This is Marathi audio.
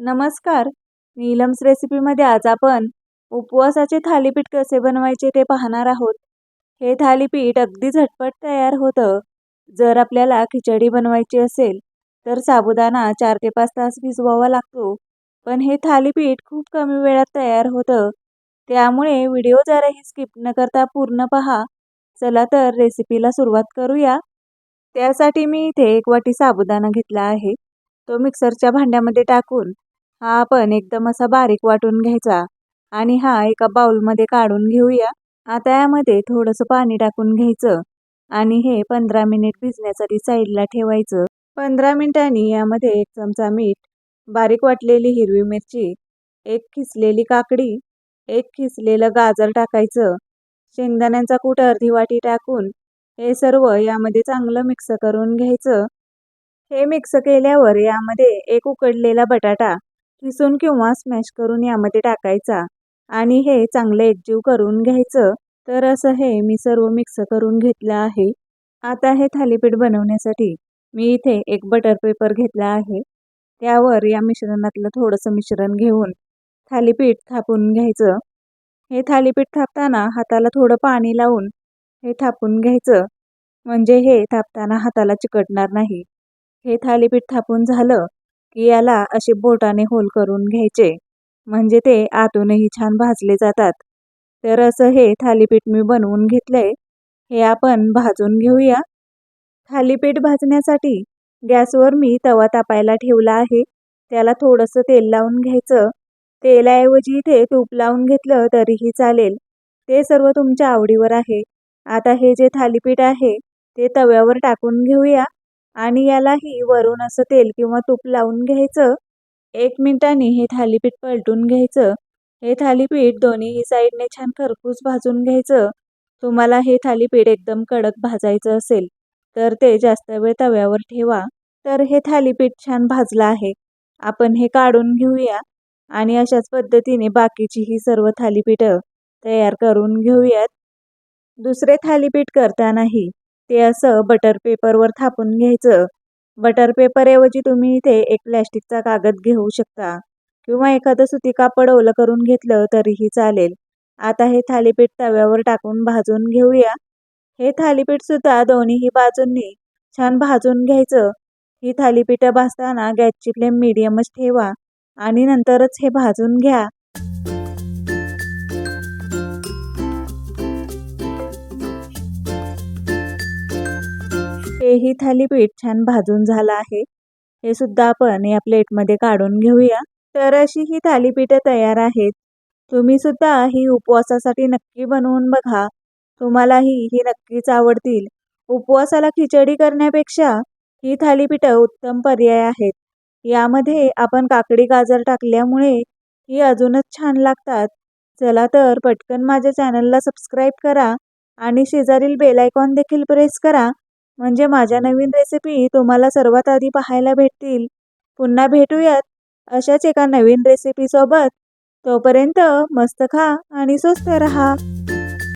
नमस्कार. नीलम्स रेसिपीमध्ये आज आपण उपवासाचे थालीपीठ कसे बनवायचे ते पाहणार आहोत. हे थालीपीठ अगदी झटपट तयार होतं. जर आपल्याला खिचडी बनवायची असेल तर साबुदाणा चार ते पाच तास भिजवावा लागतो. पण हे थालीपीठ खूप कमी वेळात तयार होतं. त्यामुळे व्हिडिओ जराही स्किप न करता पूर्ण पहा. चला तर रेसिपीला सुरुवात करूया. त्यासाठी मी इथे एक वाटी साबुदाणा घेतला आहे. तो मिक्सरच्या भांड्यामध्ये टाकून हा आपण एकदम असा बारीक वाटून घ्यायचा. आणि हा एका बाउलमध्ये काढून घेऊया. आता यामध्ये थोडंसं पाणी टाकून घ्यायचं. आणि हे पंधरा मिनिट भिजण्यासाठी साईडला ठेवायचं. पंधरा मिनिटांनी यामध्ये एक चमचा मीठ बारीक वाटलेली हिरवी मिरची एक खिसलेली काकडी एक खिसलेलं गाजर टाकायचं. शेंगदाण्यांचा कूट अर्धी वाटी टाकून हे सर्व यामध्ये चांगलं मिक्स करून घ्यायचं. हे मिक्स केल्यावर यामध्ये एक उकडलेला बटाटा किसून किंवा स्मॅश करून यामध्ये टाकायचा आणि हे चांगले एकजीव करून घ्यायचं. तर असं हे मी सर्व मिक्स करून घेतलं आहे. आता हे थालीपीठ बनवण्यासाठी मी इथे एक बटर पेपर घेतला आहे. त्यावर या मिश्रणातलं थोडंसं मिश्रण घेऊन थालीपीठ थापून घ्यायचं. हे थालीपीठ थापताना हाताला थोडं पाणी लावून हे थापून घ्यायचं. म्हणजे हे थापताना हाताला चिकटणार नाही. हे थालीपीठ थापून झालं की याला असे बोटाने होल करून घ्यायचे. म्हणजे ते आतूनही छान भाजले जातात. तर असं हे थालीपीठ मी बनवून घेतलंय. हे आपण भाजून घेऊया. थालीपीठ भाजण्यासाठी गॅसवर मी तवा तापायला ठेवला आहे. त्याला थोडंसं तेल लावून घ्यायचं. तेलाऐवजी इथे तूप लावून घेतलं तरीही चालेल. ते सर्व तुमच्या आवडीवर आहे. आता हे जे थालीपीठ आहे ते तव्यावर टाकून घेऊया. आणि यालाही वरून असं तेल किंवा तूप लावून घ्यायचं. एक मिनिटाने हे थालीपीठ पलटून घ्यायचं. हे थालीपीठ दोन्ही साईडने छान खरपूस भाजून घ्यायचं. तुम्हाला हे थालीपीठ एकदम कडक भाजायचं असेल तर ते जास्त वेळ तव्यावर ठेवा. तर हे थालीपीठ छान भाजलं आहे. आपण हे काढून घेऊया आणि अशाच पद्धतीने बाकीची ही सर्व थालीपीठं तयार करून घेऊयात. दुसरे थालीपीठ करतानाही ते असं बटर पेपरवर थापून घ्यायचं. बटर पेपरऐवजी तुम्ही इथे एक प्लॅस्टिकचा कागद घेऊ शकता. किंवा एखादं सुती कापड ओलं करून घेतलं तरीही चालेल. आता हे थालीपीठ तव्यावर टाकून भाजून घेऊया. हे थालीपीठसुद्धा दोन्हीही बाजूंनी छान भाजून घ्यायचं. ही थालीपीठं भाजताना गॅसची फ्लेम मिडियमच ठेवा आणि नंतरच हे भाजून घ्या. हेही थालीपीठ छान भाजून झालं आहे. हे सुद्धा आपण या प्लेटमध्ये काढून घेऊया. तर अशी ही थालीपीठं तयार आहेत. तुम्ही सुद्धा ही उपवासासाठी नक्की बनवून बघा. तुम्हालाही ही नक्कीच आवडतील. उपवासाला खिचडी करण्यापेक्षा ही थालीपीठं उत्तम पर्याय आहेत. यामध्ये आपण काकडी गाजर टाकल्यामुळे ही अजूनच छान लागतात. चला तर पटकन माझ्या चॅनलला सबस्क्राईब करा आणि शेजारील बेल आयकॉन देखील प्रेस करा. म्हणजे माझ्या नवीन रेसिपी तुम्हाला सर्वात आधी पाहायला भेटतील. पुन्हा भेटूयात अशाच एका नवीन रेसिपीसोबत तोपर्यंत मस्त खा आणि स्वस्त रहा.